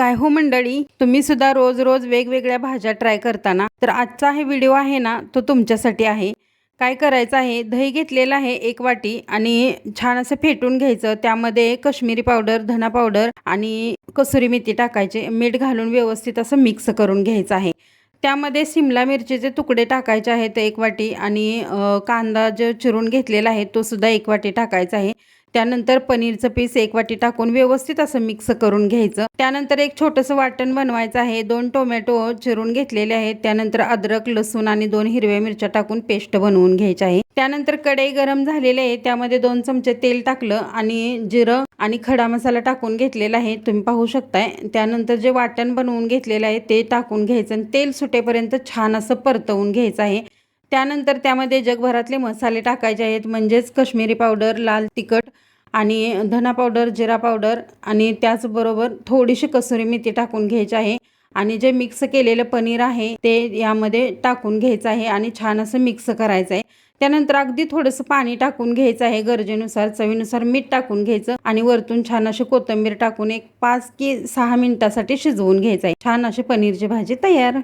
काय हो मंडळी? तुम्ही सुद्धा रोज रोज वेगवेगळ्या भाज्या ट्राय करताना तर आजचा हे व्हिडिओ आहे ना तो तुमच्यासाठी आहे. काय करायचं आहे? दही घेतलेलं आहे एक वाटी आणि छान असं फेटून घ्यायचं. त्यामध्ये कश्मीरी पावडर धना पावडर आणि कसुरी मेथी टाकायचे. मीठ घालून व्यवस्थित असं मिक्स करून घ्यायचं आहे. त्यामध्ये सिमला मिरचीचे तुकडे टाकायचे आहेत एक वाटी आणि कांदा जो चिरून घेतलेला आहे तो सुद्धा एक वाटी टाकायचा आहे. त्यानंतर पनीरचं पीस एक वाटी टाकून व्यवस्थित असं मिक्स करून घ्यायचं. त्यानंतर एक छोटंसं वाटण बनवायचं आहे. दोन टोमॅटो चिरून घेतलेले आहेत. त्यानंतर अद्रक लसूण आणि दोन हिरव्या मिरच्या टाकून पेस्ट बनवून घ्यायची आहे. त्यानंतर कढई गरम झालेले आहे. त्यामध्ये दोन चमचे तेल टाकलं आणि जिरं आणि खडा मसाला टाकून घेतलेला आहे. तुम्ही पाहू शकताय. त्यानंतर जे वाटण बनवून घेतलेलं आहे ते टाकून घ्यायचं आणि तेल सुटेपर्यंत छान असं परतवून घ्यायचं आहे. त्यानंतर त्यामध्ये जगभरातले मसाले टाकायचे आहेत. म्हणजेच कश्मीरी पावडर लाल तिखट आणि धना पावडर जिरा पावडर आणि त्याचबरोबर थोडीशी कसुरी मेथी टाकून घ्यायची आहे. आणि जे मिक्स केलेलं पनीर आहे ते यामध्ये टाकून घ्यायचं आहे आणि छान असं मिक्स करायचं आहे. त्यानंतर अगदी थोडंसं पाणी टाकून घ्यायचं आहे गरजेनुसार चवीनुसार मीठ टाकून घ्यायचं आणि वरतून छान अशी कोथिंबीर टाकून एक पाच की सहा मिनिटासाठी शिजवून घ्यायचं आहे. छान अशी पनीरची भाजी तयार.